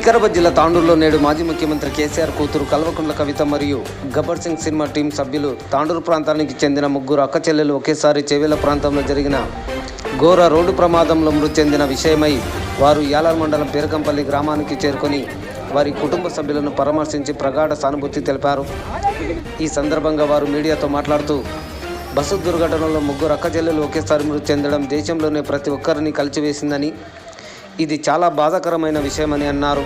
వికారాబాద్ జిల్లా తాండూరులో నేడు మాజీ ముఖ్యమంత్రి కేసీఆర్ కూతురు కల్వకుంట్ల కవిత మరియు గబ్బర్ సింగ్ సినిమా టీం సభ్యులు తాండూరు ప్రాంతానికి చెందిన ముగ్గురు అక్క చెల్లెలు ఒకేసారి చెవేల ప్రాంతంలో జరిగిన ఘోర రోడ్డు ప్రమాదంలో మృతి చెందిన విషయమై వారు యాలార్ మండలం పేరకంపల్లి గ్రామానికి చేరుకొని వారి కుటుంబ సభ్యులను పరామర్శించి ప్రగాఢ సానుభూతి తెలిపారు. ఈ సందర్భంగా వారు మీడియాతో మాట్లాడుతూ బస్సు దుర్ఘటనలో ముగ్గురు అక్క చెల్లెలు ఒకేసారి మృతి చెందడం దేశంలోనే ప్రతి ఒక్కరిని కలిచివేసిందని ఇది చాలా బాధాకరమైన విషయమని అన్నారు.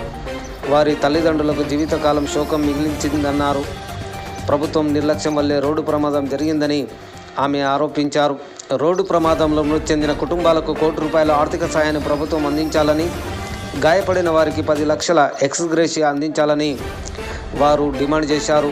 వారి తల్లిదండ్రులకు జీవితకాలం శోకం మిగిలించిందన్నారు. ప్రభుత్వం నిర్లక్ష్యం వల్లే రోడ్డు ప్రమాదం జరిగిందని ఆమె ఆరోపించారు. రోడ్డు ప్రమాదంలో మృతి చెందిన కుటుంబాలకు కోటి రూపాయల ఆర్థిక సాయాన్ని ప్రభుత్వం అందించాలని గాయపడిన వారికి పది లక్షల ఎక్స్గ్రేషియా అందించాలని వారు డిమాండ్ చేశారు.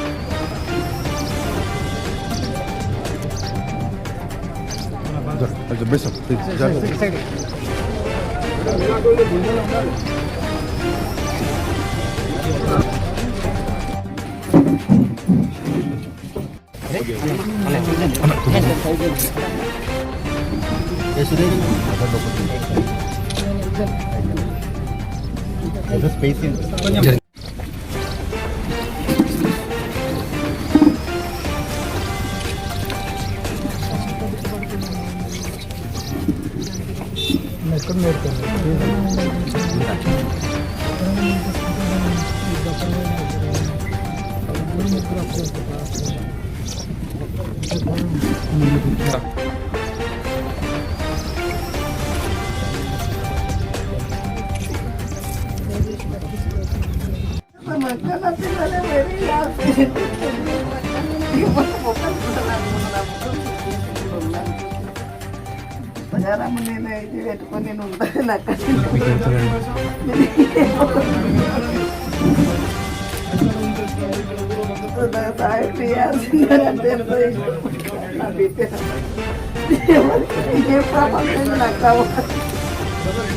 the bishop. ಕಮ್ಮಿ ಇರ್ತದೆ ಗುರುಮುದ್ರಾಕ್ಷ ಅಂತ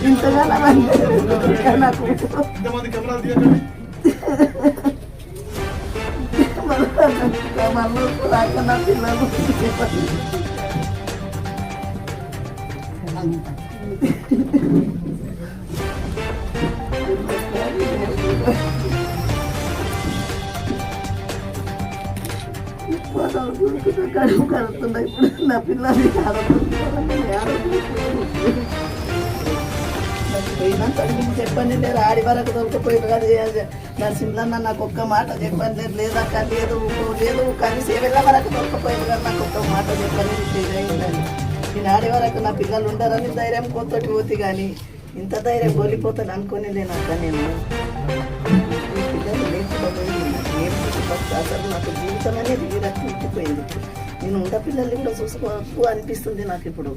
ఇంతగా నాకు మళ్ళీ రాక నా పిల్లలు కడుపు కడుతున్నాయి ఇప్పుడు నా పిల్లలు చెప్పండి లేదు ఆడి వరకు దొరికిపోయింది కదా నా నరసింహన్న నాకు ఒక్క మాట చెప్పండి లేదు లేదక్క లేదు లేదు కానీ సేవల వరకు దొరికిపోయింది కదా నాకు ఒక్క మాట చెప్పండి. నేను ఆడి వరకు నా పిల్లలు ఉండరని ధైర్యం కోతోటి పోతే కానీ ఇంత ధైర్యం కోల్పోతాను అనుకుని లేనక్క నేను అసలు నాకు జీవితం అనేది విరక్తి ఇంటిపోయింది నేను ఉండ పిల్లల్ని కూడా చూసుకోవచ్చు అనిపిస్తుంది నాకు ఇప్పుడు.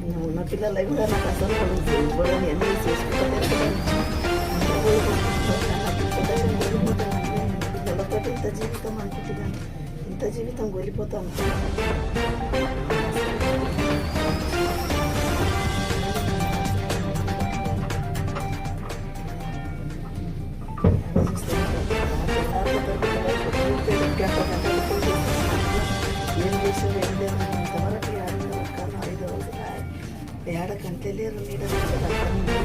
నేను ఉన్న పిల్లలు కూడా నాకు అసలు ఇవ్వడానికి ఎన్ని పిల్లలతో ఇంత జీవితం అనుకుంటున్నాను. ఇంత జీవితం కోల్పోతాను. తెలియదు కంటే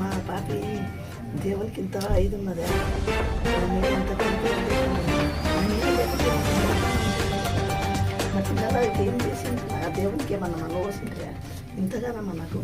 మా పాపి దేవునికి ఇంత ఐదు ఉన్నదా నేను ఎంత మా పిల్లలకి ఏం చేసింది ఆ దేవునికి ఏమన్నా మనం పోసిండ్రా ఇంతగానమ్మా నాకు.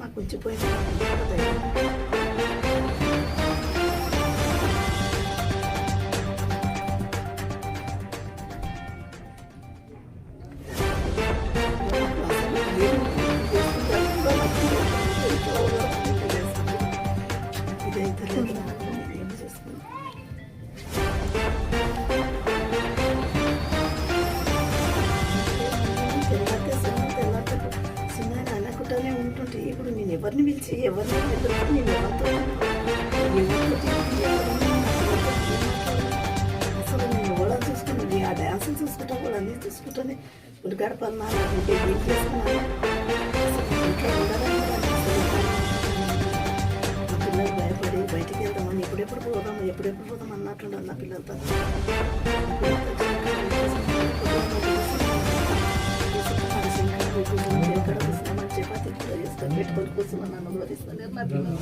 నాకు ఉంచిపోయింది ఎవరిని ఎవరిని ఎదుర్కొని ఎవరితో అసలు నేను చూసుకుని ఆ డ్యాన్సులు చూసుకుంటా కూడా అన్నీ చూసుకుంటానే ఇప్పుడు గడపన్నా ఏం ఇంట్లో పిల్లలు భయపడి బయటికి వెళ్దామని ఎప్పుడెప్పుడు పోదాం ఎప్పుడెప్పుడు పోదాం అన్నట్టుండదు నా పిల్లలతో don't know.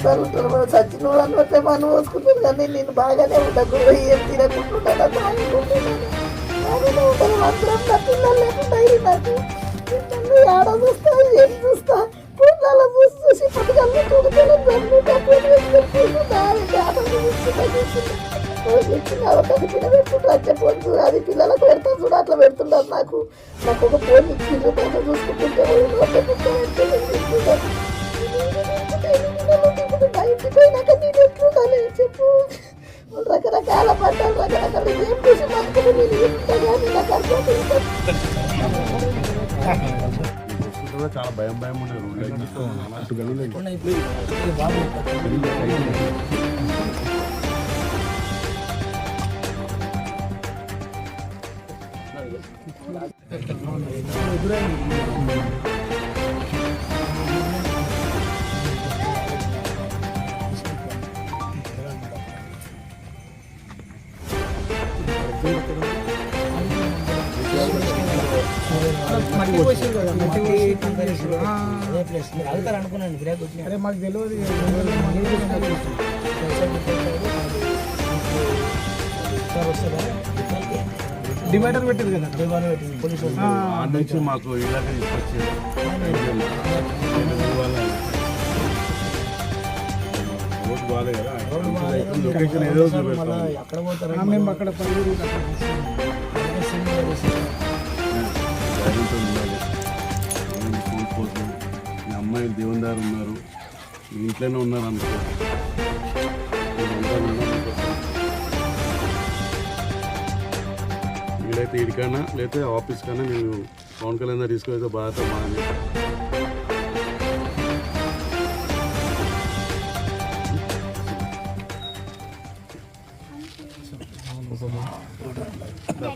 అందరూ ఉంటారు మనం వాళ్ళని మనం పోసుకుంటారు కానీ నేను బాగానే ఉండకూడదు ఏం తినకుంటున్నాను బాగానే ఉంటాను అందరం నా పిల్లలు లేకుండా నాకు. పిల్లలు ఆడ చూస్తా? ఏం చూస్తా? పిల్లల చూసి చూసి పట్టుకల్ని చూడతాను నన్ను డబ్బులు వేసుకొని కూర్చున్నా అది పిల్లలకు పెడతాను చూడ. అట్లా పెడుతున్నారు నాకు. రకరకాల ఏం చూసి బతుకులు నేను ఏముంటా కానీ నాకు అర్థం వస్తుంటే చాలా భయం భయం ఉండే రోడ్లు అటు గనులు అరే మాకు తెలియదు డివైడర్ పెట్టారు కదా? డివైడర్ పెట్టింది మాకు ఇలాగే రోడ్ బాగాలే కదా? లొకేషన్ ఏదో మేము అక్కడ పని ధైర్యంతో ఉండాలి నేను కోల్పోతు మీ అమ్మాయిలు దేవుని దారి ఉన్నారు మీ ఇంట్లోనే ఉన్నారు అనుకో వీలైతే ఇడికైనా లేకపోతే ఆఫీస్ కన్నా నేను పవన్ కళ్యాణ్ గారు తీసుకెళ్తే బాగా మాది ఇది అట్లా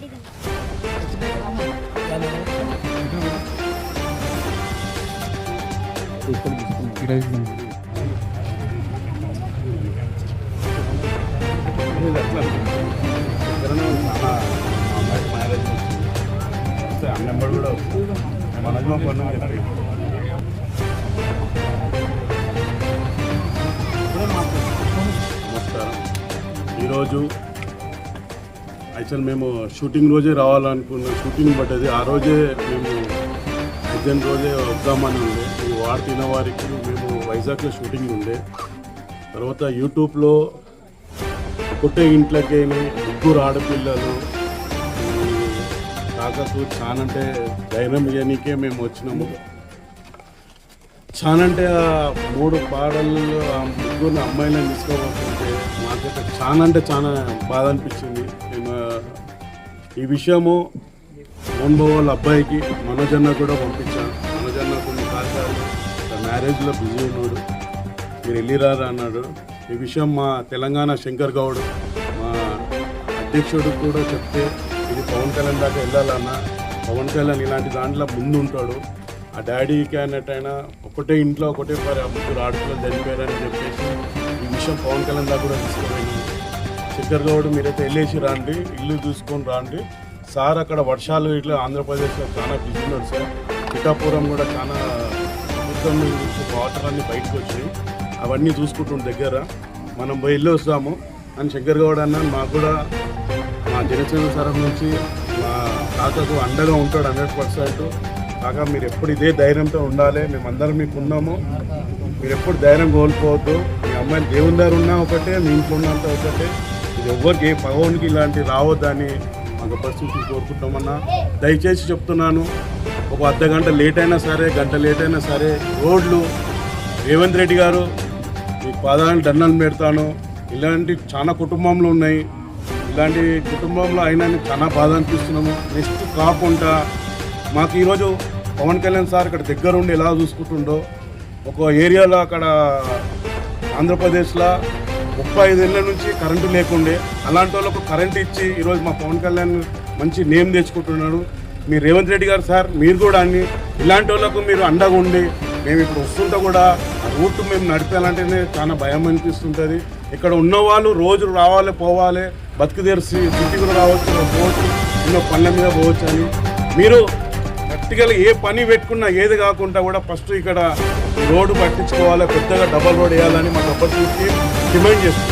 నెంబర్ కూడా వస్తుంది పన్ను చెప్పి నమస్కారం. ఈరోజు యాక్చువల్ మేము షూటింగ్ రోజే రావాలనుకున్న షూటింగ్ పడ్డది. ఆ రోజే మేము యాక్సిడెంట్ రోజే వద్దామని ఉండే. ఈ వాడు తిన వారికి మేము వైజాగ్లో షూటింగ్ ఉండే. తర్వాత యూట్యూబ్లో ఒకటే ఇంట్లోకి ముగ్గురు ఆడపిల్లలు ఈ చాలా చానంటే ధైర్యం ఇవ్వనీకే మేము వచ్చినాము. చానంటే ఆ మూడు పాడలు ఆ ముగ్గురు అమ్మాయిలను తీసుకోబోతుంటే నాకైతే చాలా అంటే చాలా బాధ అనిపించింది. ఈ విషయము మోహన్ బాబు వాళ్ళ అబ్బాయికి మనోజన్న కూడా పంపించాను మనోజన్న కొన్ని కార్యాలు మ్యారేజ్లో బిజీ ఉన్నాడు మీరు వెళ్ళిరారా అన్నాడు. ఈ విషయం మా తెలంగాణ శంకర్ గౌడ్ మా అధ్యక్షుడు కూడా చెప్తే ఇది పవన్ కళ్యాణ్ దాకా వెళ్ళాలన్నా. పవన్ కళ్యాణ్ ఇలాంటి దాంట్లో ముందు ఉంటాడు ఆ డాడీకి అన్నట్టయినా ఒకటే ఇంట్లో ఒకటే పరి ముగ్గురు ఆడపిల్లలు చనిపోయారని చెప్పేసి ఈ విషయం పవన్ కళ్యాణ్ దాకా కూడా తీసుకుపోయినాము శంకర్ గౌడ్ మీరైతే వెళ్ళేసి రండి ఇల్లు చూసుకొని రండి. సార్ అక్కడ వర్షాలు ఇట్లా ఆంధ్రప్రదేశ్లో చాలా బిజీ ఉన్నాడు సార్. పిఠాపురం కూడా చాలా సముద్రం నుంచి వాటర్ అన్నీ బయటకు వచ్చాయి. అవన్నీ చూసుకుంటుండే దగ్గర. మనం పోయి వెళ్ళి వస్తాము అని శంకర్ గౌడ్ అన్న మాకు కూడా మా జనసేన తరఫు నుంచి మా తాతకు అండగా ఉంటాడు హండ్రెడ్ పర్సెంట్. కాక మీరు ఎప్పుడు ఇదే ధైర్యంతో ఉండాలి. మేమందరం మీకు ఉన్నాము. మీరు ఎప్పుడు ధైర్యం కోల్పోవద్దు. మీ అమ్మాయిలు దేవుని దగ్గర ఉన్నా ఒకటే మీ ఇంట్లో ఉన్నంత ఒకటే. ఎవ్వరికి ఏ పగవానికి ఇలాంటి రావద్దని మాకు పరిస్థితి కోరుకుంటామన్నా. దయచేసి చెప్తున్నాను ఒక అర్ధ గంట లేట్ అయినా సరే గంట లేట్ అయినా సరే రోడ్లు రేవంత్ రెడ్డి గారు ఈ పాదాలను దండాలు పెడతాను. ఇలాంటి చాలా కుటుంబంలో ఉన్నాయి. ఇలాంటి కుటుంబంలో అయినా చాలా బాధ అనిపిస్తున్నాము నెక్స్ట్ కాకుండా మాకు ఈరోజు పవన్ కళ్యాణ్ సార్ ఇక్కడ దగ్గరుండి ఎలా చూసుకుంటుండో ఒక ఏరియాలో అక్కడ ఆంధ్రప్రదేశ్లో ముప్పై ఐదేళ్ళ నుంచి కరెంటు లేకుండే అలాంటి వాళ్ళకు కరెంటు ఇచ్చి ఈరోజు మా పవన్ కళ్యాణ్ మంచి నేమ్ తెచ్చుకుంటున్నాడు. మీ రేవంత్ రెడ్డి గారు సార్ మీరు కూడా అన్ని ఇలాంటి వాళ్ళకు మీరు అండగా ఉండి మేము ఇప్పుడు వస్తుంటే కూడా రూట్ మేము నడిపేయాలంటేనే చాలా భయం అనిపిస్తుంటుంది. ఇక్కడ ఉన్న వాళ్ళు రోజు రావాలి పోవాలి బతుకు తెరిచి సిటీకి రావచ్చు పోవచ్చు ఎన్నో పనుల మీద పోవచ్చు అని. మీరు ప్రాక్టికల్ ఏ పని పెట్టుకున్నా ఏది కాకుండా కూడా ఫస్ట్ ఇక్కడ రోడ్డు పట్టించుకోవాలి పెద్దగా డబల్ రోడ్ వేయాలని మా డబ్బల్ చూసి డిమాండ్ చేస్తుంది